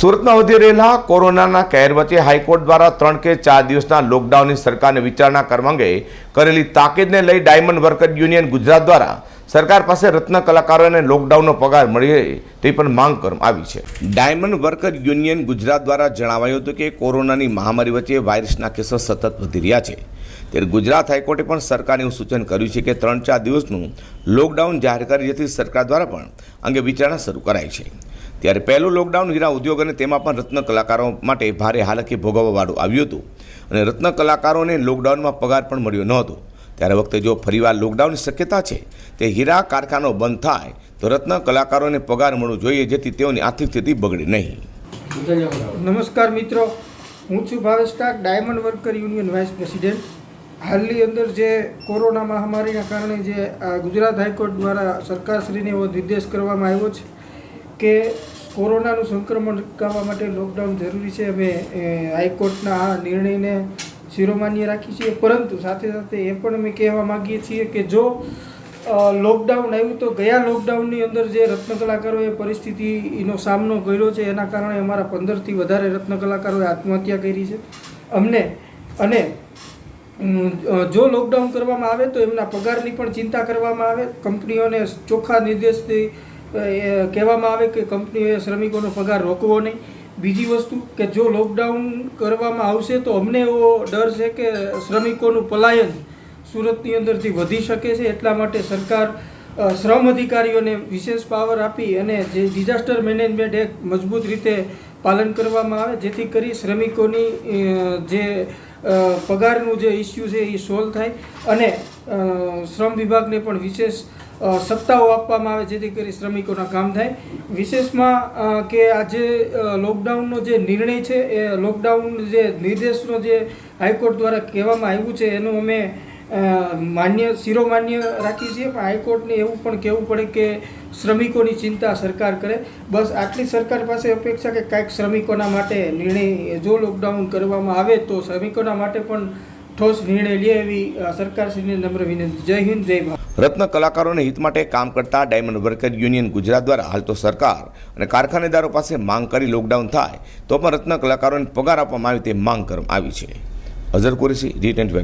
સુરતમાં વધી રહેલા કોરોનાના કહેર વચ્ચે હાઈકોર્ટ દ્વારા ત્રણ કે ચાર દિવસના લોકડાઉનની સરકારને વિચારણા કરવા અંગે કરેલી તાકીદને લઈ ડાયમંડ વર્કર યુનિયન ગુજરાત દ્વારા સરકાર પાસે રત્ન કલાકારોને લોકડાઉનનો પગાર મળી રહે તે પણ માંગ કરવામાં આવી છે. ડાયમંડ વર્કર યુનિયન ગુજરાત દ્વારા જણાવાયું હતું કે કોરોનાની મહામારી વચ્ચે વાયરસના કેસો સતત વધી રહ્યા છે. ત્યારે ગુજરાત હાઈકોર્ટે પણ સરકારને એવું સૂચન કર્યું છે કે ત્રણ ચાર દિવસનું લોકડાઉન જાહેર કરી જેથી સરકાર દ્વારા પણ અંગે વિચારણા શરૂ કરાઈ છે. ત્યારે પહેલું લોકડાઉન હીરા ઉદ્યોગ અને તેમાં પણ રત્ન કલાકારો માટે ભારે હાલકી ભોગવવાવાળું આવ્યું હતું. અને રત્ન કલાકારોને લોકડાઉનમાં પગાર પણ મળ્યો ન હતો ત્યારે વખતે જો ફરીવાર લોકડાઉનની શક્યતા છે, તે હીરા કારખાનો બંધ થાય, તો રત્ન કલાકારોને પગાર મળવું જોઈએ, જેથી તેઓની આર્થિક સ્થિતિ બગડે નહીં. નમસ્કાર મિત્રો. હું છું Bhavesh Tak, diamond worker union vice president. હાલની અંદર જે કોરોના મહામારીના કારણે જે ગુજરાત હાઈકોર્ટ દ્વારા સરકારશ્રીને એવો નિર્દેશ કરવામાં આવ્યો છે કે કોરોનાનું સંક્રમણ અટકાવવા માટે લોકડાઉન જરૂરી છે, અમે હાઈકોર્ટના આ નિર્ણયને શિરોમાન્ય રાખી છીએ. પરંતુ સાથે સાથે એ પણ અમે કહેવા માગીએ છીએ કે જો લોકડાઉન આવ્યું તો ગયા લોકડાઉનની અંદર જે રત્ન કલાકારોએ પરિસ્થિતિનો સામનો કર્યો છે, એના કારણે અમારા પંદરથી વધારે રત્ન કલાકારોએ આત્મહત્યા કરી છે. અમને, અને જો લોકડાઉન કરવામાં આવે તો એમના પગારની પણ ચિંતા કરવામાં આવે. કંપનીઓને ચોખ્ખા નિર્દેશથી કહેવામાં આવે કે કંપનીઓએ શ્રમિકોનો પગાર રોકવો નહીં. બીજી વસ્તુ કે જો લોકડાઉન કરવામાં આવશે તો અમને એવો ડર છે કે શ્રમિકોનું પલાયન સુરતની અંદરથી વધી શકે છે. એટલા માટે સરકાર શ્રમ અધિકારીઓને વિશેષ પાવર આપી અને જે ડિઝાસ્ટર મેનેજમેન્ટ એક મજબૂત રીતે પાલન કરવામાં આવે, જેથી કરી શ્રમિકોની જે પગારનું જે ઇસ્યુ છે એ સોલ્વ થાય અને શ્રમ વિભાગને પણ વિશેષ સત્તાઓ આપવામાં આવે જેથી કરી શ્રમિકોના કામ થાય. વિશેષમાં કે આજે લોકડાઉનનો જે નિર્ણય છે, એ લોકડાઉન જે નિર્દેશનો જે હાઈકોર્ટ દ્વારા કહેવામાં આવ્યું છે, એનું અમે માન્ય, શિરોમાન્ય રાખીએ છીએ પણ હાઈકોર્ટને એવું પણ કહેવું પડે કે શ્રમિકોની ચિંતા સરકાર કરે. બસ આટલી સરકાર પાસે અપેક્ષા કે કાંઈક શ્રમિકોના માટે નિર્ણય, જો લોકડાઉન કરવામાં આવે તો શ્રમિકોના માટે પણ ઠોસ નિર્ણય લે એવી સરકારશ્રીને નમ્ર વિનંતી. જય હિન્દ, જય ભારત. રત્ન કલાકારોને હિત માટે કામ કરતા ડાયમંડ વર્કર યુનિયન ગુજરાત દ્વારા હાલ તો સરકાર અને કારખાનેદારો પાસે માંગ કરી લોકડાઉન થાય, તો પણ રત્ન કલાકારોને પગાર આપવામાં આવે તે માંગ કરવામાં આવી છે. Azhar Qureshi, G twenty